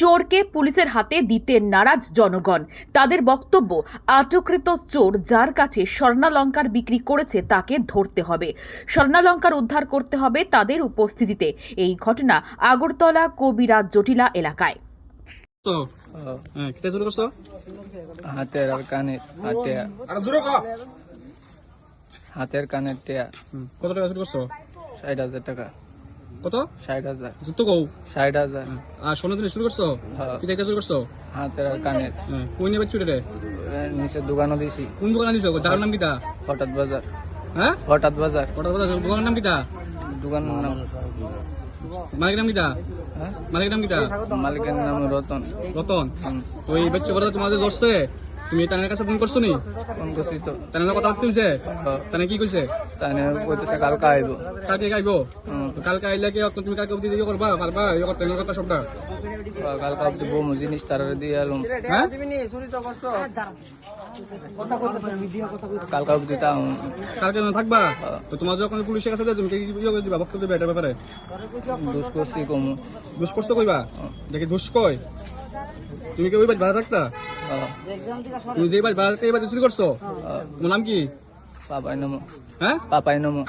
চোরকে পুলিশের হাতে দিতে নারাজ জনগণ। তাদের বক্তব্য আটককৃত চোর যার কাছে স্বর্ণালঙ্কার বিক্রি করেছে তাকে ধরতে হবে। স্বর্ণালঙ্কার উদ্ধার করতে হবে তাদের উপস্থিতিতে। এই ঘটনা আগরতলা কবিরাজ জটিলা এলাকায়। তো হ্যাঁ কিতা শুরু করছ হাতের আর কানের হাতে হাতের কানের টেয়া। কত টাকা শুরু করছ? ষাট হাজার টাকা। কত? ষাট হাজার। যুক্ত ষাট হাজার। হ্যাঁ, আর সোনা জিনিস শুরু করছ? হ্যাঁ। কিতা কিতা শুরু করছ? হাতের আর কানের। হ্যাঁ কোন নেবে চুরি রে? নিচে দোকানও দিছি। কোন দোকানে দিছো? জায়গার নাম কিতা হঠাৎ বাজার। হ্যাঁ? হঠাৎ বাজার। কটা কথা দোকানের নাম কিতা দোকান নাম। মালিকের নাম হ্যাঁ? মালিকের নাম কিতা মালিকের নাম রতন। রতন। এই বাচ্চা বড় তোমাদের ধরছে? তুমি তানের কাছে ফোন করছ নি? ফোন করছি তো। তানের কথা বলতে হইছে হ্যাঁ। তানে কি কইছে তাই কইতেছে কালকে আইব কালকে আইব হুম। তো কালকে আইলে কি তুমি কালকে অবধি ইয়ে করবা পারবা ইয়ে করতে কথা সবটা কালকে অব্দি বউ জিনিস তার দিয়ে এলাম হ্যাঁ কালকে অব্দি তাও কালকে না থাকবা? তো তোমার যখন পুলিশের কাছে তুমি কি কি করে দিবা? বক্তব্য দিবা এটার ব্যাপারে দুষ করছি কমু। দুষ করতে কইবা দেখি দুষ কয় তুমি কি ওই বাড়ি ভাড়া থাকতা তুমি যে বাড়ি ভাড়া থাকতে এই বাড়ি চুরি করছ? হ্যাঁ। তোমার নাম কি? পাপাই নমো। হ্যাঁ? পাপাই নমো।